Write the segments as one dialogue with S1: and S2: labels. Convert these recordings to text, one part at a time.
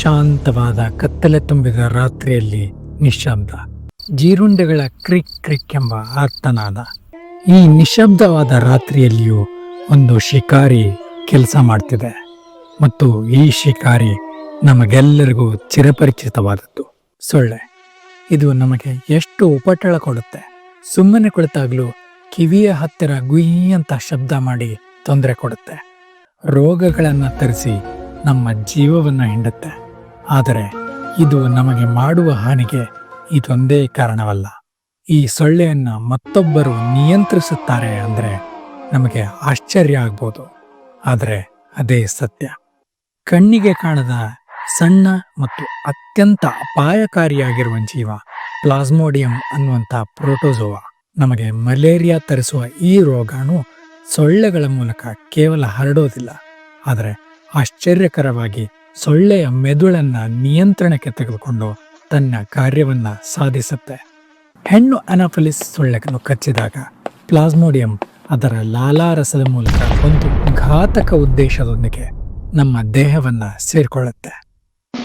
S1: ಶಾಂತವಾದ ಕತ್ತಲೆ ತುಂಬಿದ ರಾತ್ರಿಯಲ್ಲಿ ನಿಶ್ಶಬ್ದ ಜೀರುಂಡೆಗಳ ಕ್ರಿಕ್ ಕ್ರಿಕ್ ಎಂಬ ಆರ್ತನಾದ. ಈ ನಿಶಬ್ದವಾದ ರಾತ್ರಿಯಲ್ಲಿಯೂ ಒಂದು ಶಿಕಾರಿ ಕೆಲಸ ಮಾಡ್ತಿದೆ ಮತ್ತು ಈ ಶಿಕಾರಿ ನಮಗೆಲ್ಲರಿಗೂ ಚಿರಪರಿಚಿತವಾದದ್ದು. ಸೊಳ್ಳೆ, ಇದು ನಮಗೆ ಎಷ್ಟು ಉಪಟಳ ಕೊಡುತ್ತೆ? ಸುಮ್ಮನೆ ಕುಳಿತಾಗಲೂ ಕಿವಿಯ ಹತ್ತಿರ ಗುಯಿ ಅಂತ ಶಬ್ದ ಮಾಡಿ ತೊಂದರೆ ಕೊಡುತ್ತೆ. ರೋಗಗಳನ್ನು ತರಿಸಿ ನಮ್ಮ ಜೀವವನ್ನು ಹಿಂಡುತ್ತೆ. ಆದರೆ ಇದು ನಮಗೆ ಮಾಡುವ ಹಾನಿಗೆ ಇದೊಂದೇ ಕಾರಣವಲ್ಲ. ಈ ಸೊಳ್ಳೆಯನ್ನು ಮತ್ತೊಬ್ಬರು ನಿಯಂತ್ರಿಸುತ್ತಾರೆ ಅಂದರೆ ನಮಗೆ ಆಶ್ಚರ್ಯ ಆಗ್ಬೋದು. ಆದರೆ ಅದೇ ಸತ್ಯ. ಕಣ್ಣಿಗೆ ಕಾಣದ ಸಣ್ಣ ಮತ್ತು ಅತ್ಯಂತ ಅಪಾಯಕಾರಿಯಾಗಿರುವ ಜೀವ ಪ್ಲಾಸ್ಮೋಡಿಯಂ ಅನ್ನುವಂಥ ಪ್ರೋಟೋಸೋವಾ ನಮಗೆ ಮಲೇರಿಯಾ ತರಿಸುವ ಈ ರೋಗಾಣು ಸೊಳ್ಳೆಗಳ ಮೂಲಕ ಕೇವಲ ಹರಡೋದಿಲ್ಲ. ಆದರೆ ಆಶ್ಚರ್ಯಕರವಾಗಿ ಸೊಳ್ಳೆಯ ಮೆದುಳನ್ನ ನಿಯಂತ್ರಣಕ್ಕೆ ತೆಗೆದುಕೊಂಡು ತನ್ನ ಕಾರ್ಯವನ್ನ ಸಾಧಿಸುತ್ತೆ. ಹೆಣ್ಣು ಅನಾಫಲಿಸ್ ಸೊಳ್ಳೆಯನ್ನು ಕಚ್ಚಿದಾಗ ಪ್ಲಾಸ್ಮೋಡಿಯಂ ಅದರ ಲಾಲಾರಸದ ಮೂಲಕ ಒಂದು ಘಾತಕ ಉದ್ದೇಶದೊಂದಿಗೆ ನಮ್ಮ ದೇಹವನ್ನ ಸೇರಿಕೊಳ್ಳುತ್ತೆ.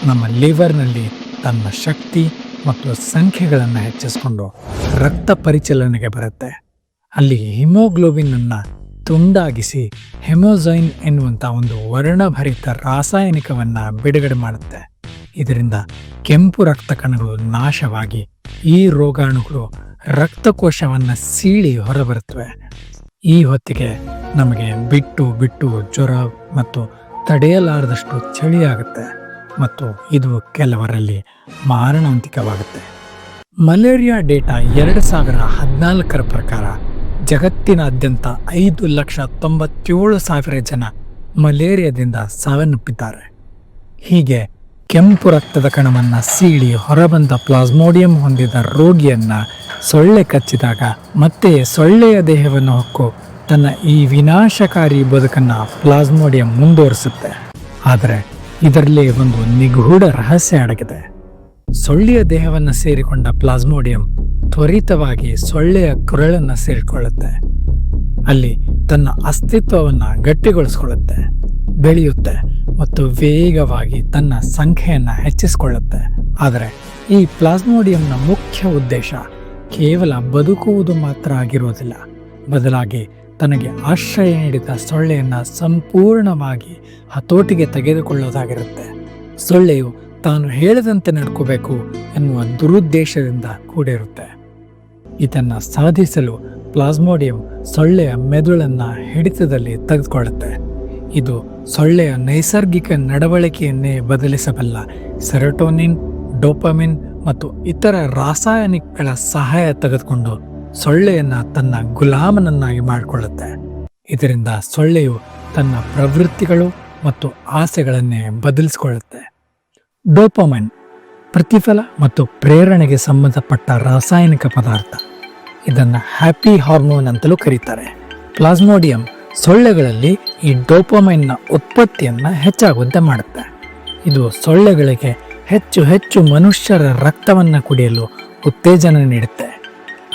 S1: ನಮ್ಮ ಲಿವರ್ನಲ್ಲಿ ತನ್ನ ಶಕ್ತಿ ಮತ್ತು ಸಂಖ್ಯೆಗಳನ್ನು ಹೆಚ್ಚಿಸಿಕೊಂಡು ರಕ್ತ ಪರಿಚಲನೆಗೆ ಬರುತ್ತೆ. ಅಲ್ಲಿ ಹಿಮೋಗ್ಲೋಬಿನ್ ಅನ್ನ ತುಂಡಾಗಿಸಿ ಹೆಮೋಝೈನ್ ಎನ್ನುವಂಥ ಒಂದು ವರ್ಣಭರಿತ ರಾಸಾಯನಿಕವನ್ನು ಬಿಡುಗಡೆ ಮಾಡುತ್ತೆ. ಇದರಿಂದ ಕೆಂಪು ರಕ್ತ ಕಣಗಳು ನಾಶವಾಗಿ ಈ ರೋಗಾಣುಗಳು ರಕ್ತಕೋಶವನ್ನು ಸೀಳಿ ಹೊರಬರುತ್ತವೆ. ಈ ಹೊತ್ತಿಗೆ ನಮಗೆ ಬಿಟ್ಟು ಬಿಟ್ಟು ಜ್ವರ ಮತ್ತು ತಡೆಯಲಾರದಷ್ಟು ಚಳಿಯಾಗುತ್ತೆ ಮತ್ತು ಇದು ಕೆಲವರಲ್ಲಿ ಮಾರಣಾಂತಿಕವಾಗುತ್ತೆ. ಮಲೇರಿಯಾ ಡೇಟಾ ಎರಡು ಸಾವಿರ ಹದಿನಾಲ್ಕರ ಪ್ರಕಾರ ಜಗತ್ತಿನಾದ್ಯಂತ ಐದು ಲಕ್ಷ ತೊಂಬತ್ತೇಳು ಸಾವಿರ ಜನ ಮಲೇರಿಯಾದಿಂದ ಸಾವನ್ನಪ್ಪಿದ್ದಾರೆ. ಹೀಗೆ ಕೆಂಪು ರಕ್ತದ ಕಣವನ್ನು ಸೀಳಿ ಹೊರಬಂದ ಪ್ಲಾಸ್ಮೋಡಿಯಂ ಹೊಂದಿದ ರೋಗಿಯನ್ನು ಸೊಳ್ಳೆ ಕಚ್ಚಿದಾಗ ಮತ್ತೆ ಸೊಳ್ಳೆಯ ದೇಹವನ್ನು ಹೊಕ್ಕು ತನ್ನ ಈ ವಿನಾಶಕಾರಿ ಬದುಕನ್ನು ಪ್ಲಾಸ್ಮೋಡಿಯಂ ಮುಂದುವರಿಸುತ್ತೆ. ಆದರೆ ಇದರಲ್ಲಿ ಒಂದು ನಿಗೂಢ ರಹಸ್ಯ ಅಡಗಿದೆ. ಸೊಳ್ಳೆಯ ದೇಹವನ್ನು ಸೇರಿಕೊಂಡ ಪ್ಲಾಸ್ಮೋಡಿಯಂ ತ್ವರಿತವಾಗಿ ಸೊಳ್ಳೆಯ ಕುರಳನ್ನು ಸೇರಿಕೊಳ್ಳುತ್ತೆ. ಅಲ್ಲಿ ತನ್ನ ಅಸ್ತಿತ್ವವನ್ನು ಗಟ್ಟಿಗೊಳಿಸ್ಕೊಳ್ಳುತ್ತೆ, ಬೆಳೆಯುತ್ತೆ ಮತ್ತು ವೇಗವಾಗಿ ತನ್ನ ಸಂಖ್ಯೆಯನ್ನು ಹೆಚ್ಚಿಸಿಕೊಳ್ಳುತ್ತೆ. ಆದರೆ ಈ ಪ್ಲಾಸ್ಮೋಡಿಯಂನ ಮುಖ್ಯ ಉದ್ದೇಶ ಕೇವಲ ಬದುಕುವುದು ಮಾತ್ರ ಆಗಿರುವುದಿಲ್ಲ ಬದಲಾಗಿ ತನಗೆ ಆಶ್ರಯ ನೀಡಿದ ಸೊಳ್ಳೆಯನ್ನು ಸಂಪೂರ್ಣವಾಗಿ ಹತೋಟಿಗೆ ತೆಗೆದುಕೊಳ್ಳೋದಾಗಿರುತ್ತೆ. ಸೊಳ್ಳೆಯು ತಾನು ಹೇಳಿದಂತೆ ನಡ್ಕೋಬೇಕು ಎನ್ನುವ ದುರುದ್ದೇಶದಿಂದ ಕೂಡಿರುತ್ತೆ. ಇದನ್ನ ಸಾಧಿಸಲು ಪ್ಲಾಸ್ಮೋಡಿಯಂ ಸೊಳ್ಳೆಯ ಮೆದುಳನ್ನು ಹಿಡಿತದಲ್ಲಿ ತೆಗೆದುಕೊಳ್ಳುತ್ತೆ. ಇದು ಸೊಳ್ಳೆಯ ನೈಸರ್ಗಿಕ ನಡವಳಿಕೆಯನ್ನೇ ಬದಲಿಸಬಲ್ಲ ಸೆರೋಟೋನಿನ್, ಡೋಪಮಿನ್ ಮತ್ತು ಇತರ ರಾಸಾಯನಿಕಗಳ ಸಹಾಯ ತೆಗೆದುಕೊಂಡು ಸೊಳ್ಳೆಯನ್ನ ತನ್ನ ಗುಲಾಮನನ್ನಾಗಿ ಮಾಡಿಕೊಳ್ಳುತ್ತೆ. ಇದರಿಂದ ಸೊಳ್ಳೆಯು ತನ್ನ ಪ್ರವೃತ್ತಿಗಳು ಮತ್ತು ಆಸೆಗಳನ್ನೇ ಬದಲಿಸಿಕೊಳ್ಳುತ್ತೆ. ಡೋಪಮೈನ್ ಪ್ರತಿಫಲ ಮತ್ತು ಪ್ರೇರಣೆಗೆ ಸಂಬಂಧಪಟ್ಟ ರಾಸಾಯನಿಕ ಪದಾರ್ಥ. ಇದನ್ನು ಹ್ಯಾಪಿ ಹಾರ್ಮೋನ್ ಅಂತಲೂ ಕರೀತಾರೆ. ಪ್ಲಾಸ್ಮೋಡಿಯಂ ಸೊಳ್ಳೆಗಳಲ್ಲಿ ಈ ಡೋಪಮೈನ್ನ ಉತ್ಪತ್ತಿಯನ್ನು ಹೆಚ್ಚಾಗುವಂತೆ ಮಾಡುತ್ತೆ. ಇದು ಸೊಳ್ಳೆಗಳಿಗೆ ಹೆಚ್ಚು ಹೆಚ್ಚು ಮನುಷ್ಯರ ರಕ್ತವನ್ನು ಕುಡಿಯಲು ಉತ್ತೇಜನ ನೀಡುತ್ತೆ.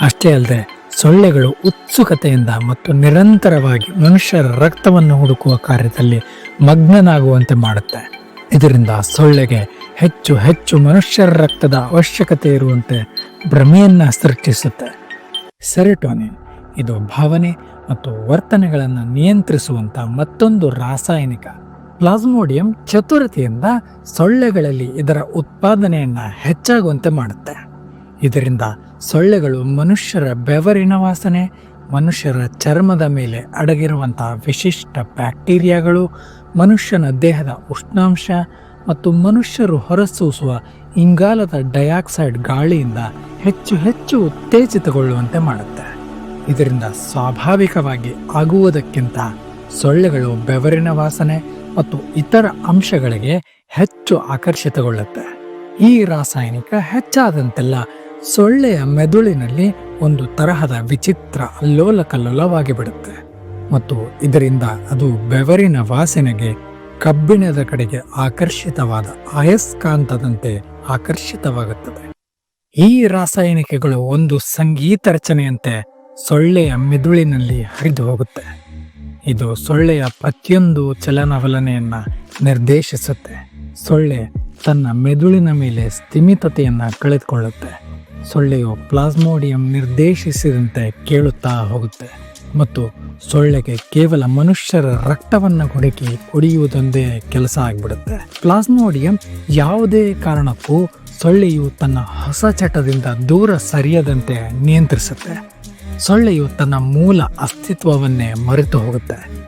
S1: ಅಷ್ಟೇ ಅಲ್ಲದೆ ಸೊಳ್ಳೆಗಳು ಉತ್ಸುಕತೆಯಿಂದ ಮತ್ತು ನಿರಂತರವಾಗಿ ಮನುಷ್ಯರ ರಕ್ತವನ್ನು ಹುಡುಕುವ ಕಾರ್ಯದಲ್ಲಿ ಮಗ್ನನಾಗುವಂತೆ ಮಾಡುತ್ತೆ. ಇದರಿಂದ ಸೊಳ್ಳೆಗೆ ಹೆಚ್ಚು ಹೆಚ್ಚು ಮನುಷ್ಯರ ರಕ್ತದ ಅವಶ್ಯಕತೆ ಇರುವಂತೆ ಭ್ರಮೆಯನ್ನು ಸೃಷ್ಟಿಸುತ್ತೆ. ಸೆರೆಟೋನಿನ್. ಇದು ಭಾವನೆ ಮತ್ತು ವರ್ತನೆಗಳನ್ನು ನಿಯಂತ್ರಿಸುವಂಥ ಮತ್ತೊಂದು ರಾಸಾಯನಿಕ ಪ್ಲಾಸ್ಮೋಡಿಯಂ ಚತುರತೆಯಿಂದ ಸೊಳ್ಳೆಗಳಲ್ಲಿ ಇದರ ಉತ್ಪಾದನೆಯನ್ನು ಹೆಚ್ಚಾಗುವಂತೆ ಮಾಡುತ್ತೆ. ಇದರಿಂದ ಸೊಳ್ಳೆಗಳು ಮನುಷ್ಯರ ಬೆವರಿನ ವಾಸನೆ, ಮನುಷ್ಯರ ಚರ್ಮದ ಮೇಲೆ ಅಡಗಿರುವಂತಹ ವಿಶಿಷ್ಟ ಬ್ಯಾಕ್ಟೀರಿಯಾಗಳು, ಮನುಷ್ಯನ ದೇಹದ ಉಷ್ಣಾಂಶ ಮತ್ತು ಮನುಷ್ಯರು ಹೊರಸೂಸುವ ಇಂಗಾಲದ ಡೈಆಕ್ಸೈಡ್ ಗಾಳಿಯಿಂದ ಹೆಚ್ಚು ಹೆಚ್ಚು ಉತ್ತೇಜಿತಗೊಳ್ಳುವಂತೆ ಮಾಡುತ್ತೆ. ಇದರಿಂದ ಸ್ವಾಭಾವಿಕವಾಗಿ ಆಗುವುದಕ್ಕಿಂತ ಸೊಳ್ಳೆಗಳು ಬೆವರಿನ ವಾಸನೆ ಮತ್ತು ಇತರ ಅಂಶಗಳಿಗೆ ಹೆಚ್ಚು ಆಕರ್ಷಿತಗೊಳ್ಳುತ್ತೆ. ಈ ರಾಸಾಯನಿಕ ಹೆಚ್ಚಾದಂತೆಲ್ಲ ಸೊಳ್ಳೆಯ ಮೆದುಳಿನಲ್ಲಿ ಒಂದು ತರಹದ ವಿಚಿತ್ರ ಅಲ್ಲೋಲ ಕಲ್ಲೋಲವಾಗಿ ಬಿಡುತ್ತೆ. ಮತ್ತು ಇದರಿಂದ ಅದು ಬೆವರಿನ ವಾಸನೆಗೆ ಕಬ್ಬಿಣದ ಕಡೆಗೆ ಆಕರ್ಷಿತವಾದ ಅಯಸ್ಕಾಂತದಂತೆ ಆಕರ್ಷಿತವಾಗುತ್ತದೆ. ಈ ರಾಸಾಯನಿಕಗಳು ಒಂದು ಸಂಗೀತ ರಚನೆಯಂತೆ ಸೊಳ್ಳೆಯ ಮೆದುಳಿನಲ್ಲಿ ಹರಿದು ಹೋಗುತ್ತೆ. ಇದು ಸೊಳ್ಳೆಯ ಪ್ರತಿಯೊಂದು ಚಲನವಲನೆಯನ್ನ ನಿರ್ದೇಶಿಸುತ್ತೆ. ಸೊಳ್ಳೆ ತನ್ನ ಮೆದುಳಿನ ಮೇಲೆ ಸ್ಥಿಮಿತತೆಯನ್ನು ಕಳೆದುಕೊಳ್ಳುತ್ತೆ. ಸೊಳ್ಳೆಯು ಪ್ಲಾಸ್ಮೋಡಿಯಂ ನಿರ್ದೇಶಿಸಿದಂತೆ ಕೇಳುತ್ತಾ ಹೋಗುತ್ತೆ. ಮತ್ತು ಸೊಳ್ಳೆಗೆ ಕೇವಲ ಮನುಷ್ಯರ ರಕ್ತವನ್ನು ಕೊಡಕಿ ಕುಡಿಯುವುದೊಂದೇ ಕೆಲಸ ಆಗಿಬಿಡುತ್ತೆ. ಪ್ಲಾಸ್ಮೋಡಿಯಂ ಯಾವುದೇ ಕಾರಣಕ್ಕೂ ಸೊಳ್ಳೆಯು ತನ್ನ ಹೊಸ ಚಟದಿಂದ ದೂರ ಸರಿಯದಂತೆ ನಿಯಂತ್ರಿಸುತ್ತೆ. ಸೊಳ್ಳೆಯು ತನ್ನ ಮೂಲ ಅಸ್ತಿತ್ವವನ್ನೇ ಮರೆತು ಹೋಗುತ್ತೆ.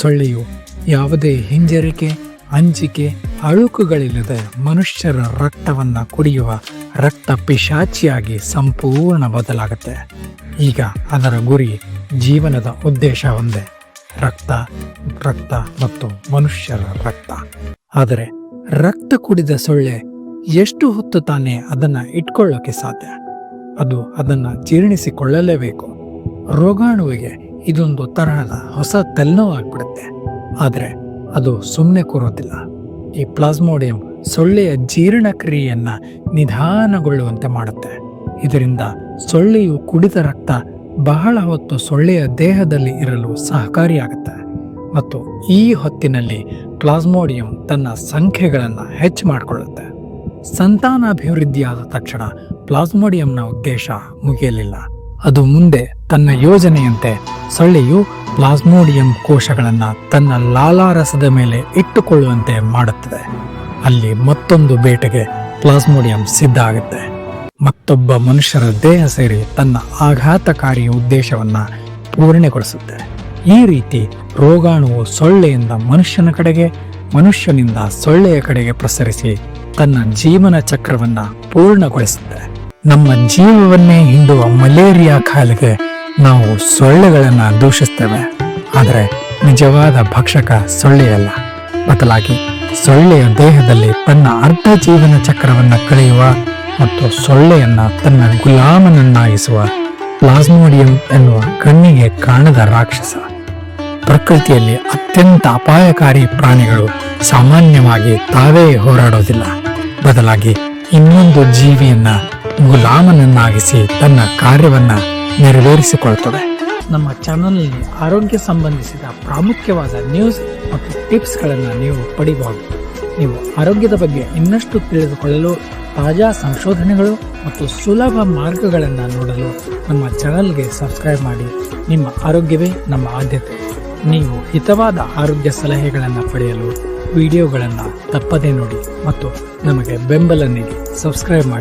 S1: ಸೊಳ್ಳೆಯು ಯಾವುದೇ ಹಿಂಜರಿಕೆ, ಅಂಜಿಕೆ, ಅಳುಕುಗಳಿಲ್ಲದೆ ಮನುಷ್ಯರ ರಕ್ತವನ್ನು ಕುಡಿಯುವ ರಕ್ತ ಪಿಶಾಚಿಯಾಗಿ ಸಂಪೂರ್ಣ ಬದಲಾಗುತ್ತೆ. ಈಗ ಅದರ ಗುರಿ ಜೀವನದ ಉದ್ದೇಶ ಒಂದೇ. ರಕ್ತ ರಕ್ತ ಮತ್ತು ಮನುಷ್ಯರ ರಕ್ತ. ಆದರೆ ರಕ್ತ ಕುಡಿದ ಸೊಳ್ಳೆ ಎಷ್ಟು ಹೊತ್ತು ತಾನೇ ಅದನ್ನು ಇಟ್ಕೊಳ್ಳೋಕೆ ಸಾಧ್ಯ? ಅದು ಅದನ್ನು ಜೀರ್ಣಿಸಿಕೊಳ್ಳಲೇಬೇಕು. ರೋಗಾಣುವಿಗೆ ಇದೊಂದು ತರಹದ ಹೊಸ ತೆಲ್ಲವಾಗ್ಬಿಡುತ್ತೆ ಆದರೆ ಅದು ಸುಮ್ಮನೆ ಕೂರೋದಿಲ್ಲ. ಈ ಪ್ಲಾಸ್ಮೋಡಿಯಂ ಸೊಳ್ಳೆಯ ಜೀರ್ಣಕ್ರಿಯೆಯನ್ನು ನಿಧಾನಗೊಳ್ಳುವಂತೆ ಮಾಡುತ್ತೆ. ಇದರಿಂದ ಸೊಳ್ಳೆಯು ಕುಡಿದ ರಕ್ತ ಬಹಳ ಹೊತ್ತು ಸೊಳ್ಳೆಯ ದೇಹದಲ್ಲಿ ಇರಲು ಸಹಕಾರಿಯಾಗುತ್ತೆ. ಮತ್ತು ಈ ಹೊತ್ತಿನಲ್ಲಿ ಪ್ಲಾಸ್ಮೋಡಿಯಂ ತನ್ನ ಸಂಖ್ಯೆಗಳನ್ನು ಹೆಚ್ಚು ಮಾಡಿಕೊಳ್ಳುತ್ತೆ. ಸಂತಾನಾಭಿವೃದ್ಧಿಯಾದ ತಕ್ಷಣ ಪ್ಲಾಸ್ಮೋಡಿಯಂನ ಉದ್ದೇಶ ಮುಗಿಯಲಿಲ್ಲ. ಅದು ಮುಂದೆ ತನ್ನ ಯೋಜನೆಯಂತೆ ಸೊಳ್ಳೆಯು ಪ್ಲಾಸ್ಮೋಡಿಯಂ ಕೋಶಗಳನ್ನು ತನ್ನ ಲಾಲಾರಸದ ಮೇಲೆ ಇಟ್ಟುಕೊಳ್ಳುವಂತೆ ಮಾಡುತ್ತದೆ. ಅಲ್ಲಿ ಮತ್ತೊಂದು ಬೇಟೆಗೆ ಪ್ಲಾಸ್ಮೋಡಿಯಂ ಸಿದ್ಧ ಆಗುತ್ತೆ. ಮತ್ತೊಬ್ಬ ಮನುಷ್ಯರ ದೇಹ ಸೇರಿ ತನ್ನ ಆಘಾತಕಾರಿ ಉದ್ದೇಶವನ್ನ ಪೂರ್ಣಗೊಳಿಸುತ್ತೆ. ಈ ರೀತಿ ರೋಗಾಣುವು ಸೊಳ್ಳೆಯಿಂದ ಮನುಷ್ಯನ ಕಡೆಗೆ, ಮನುಷ್ಯನಿಂದ ಸೊಳ್ಳೆಯ ಕಡೆಗೆ ಪ್ರಸರಿಸಿ ತನ್ನ ಜೀವನ ಚಕ್ರವನ್ನ ಪೂರ್ಣಗೊಳಿಸುತ್ತೆ. ನಮ್ಮ ಜೀವವನ್ನೇ ಹಿಂಡುವ ಮಲೇರಿಯಾ ಕಾಲಿಗೆ ನಾವು ಸೊಳ್ಳೆಗಳನ್ನ ದೂಷಿಸ್ತೇವೆ. ಆದರೆ ನಿಜವಾದ ಭಕ್ಷಕ ಸೊಳ್ಳೆಯಲ್ಲ ಬದಲಾಗಿ ಸೊಳ್ಳೆಯ ದೇಹದಲ್ಲಿ ತನ್ನ ಅರ್ಧ ಜೀವನ ಚಕ್ರವನ್ನ ಕಳೆಯುವ ಮತ್ತು ಸೊಳ್ಳೆಯನ್ನ ತನ್ನ ಗುಲಾಮನನ್ನಾಗಿಸುವ ಪ್ಲಾಸ್ಮೋಡಿಯಂ ಎನ್ನುವ ಕಣ್ಣಿಗೆ ಕಾಣದ ರಾಕ್ಷಸ. ಪ್ರಕೃತಿಯಲ್ಲಿ ಅತ್ಯಂತ ಅಪಾಯಕಾರಿ ಪ್ರಾಣಿಗಳು ಸಾಮಾನ್ಯವಾಗಿ ತಾವೇ ಹೋರಾಡೋದಿಲ್ಲ. ಬದಲಾಗಿ ಇನ್ನೊಂದು ಜೀವಿಯನ್ನ ಗುಲಾಮನನ್ನಾಗಿಸಿ ತನ್ನ ಕಾರ್ಯವನ್ನ ನೆರವೇರಿಸಿಕೊಳ್ತವೆ ನಮ್ಮ ಚಾನಲ್ನಲ್ಲಿ ಆರೋಗ್ಯ ಸಂಬಂಧಿಸಿದ ಪ್ರಾಮುಖ್ಯವಾದ ನ್ಯೂಸ್ ಮತ್ತು ಟಿಪ್ಸ್ಗಳನ್ನು ನೀವು ಪಡಿಬಹುದು. ನೀವು ಆರೋಗ್ಯದ ಬಗ್ಗೆ ಇನ್ನಷ್ಟು ತಿಳಿದುಕೊಳ್ಳಲು ತಾಜಾ ಸಂಶೋಧನೆಗಳು ಮತ್ತು ಸುಲಭ ಮಾರ್ಗಗಳನ್ನು ನೋಡಲು ನಮ್ಮ ಚಾನಲ್ಗೆ ಸಬ್ಸ್ಕ್ರೈಬ್ ಮಾಡಿ. ನಿಮ್ಮ ಆರೋಗ್ಯವೇ ನಮ್ಮ ಆದ್ಯತೆ. ನೀವು ಹಿತವಾದ ಆರೋಗ್ಯ ಸಲಹೆಗಳನ್ನು ಪಡೆಯಲು ವಿಡಿಯೋಗಳನ್ನು ತಪ್ಪದೇ ನೋಡಿ ಮತ್ತು ನಮಗೆ ಬೆಂಬಲ ನೀಡಿ ಸಬ್ಸ್ಕ್ರೈಬ್ ಮಾಡಿ.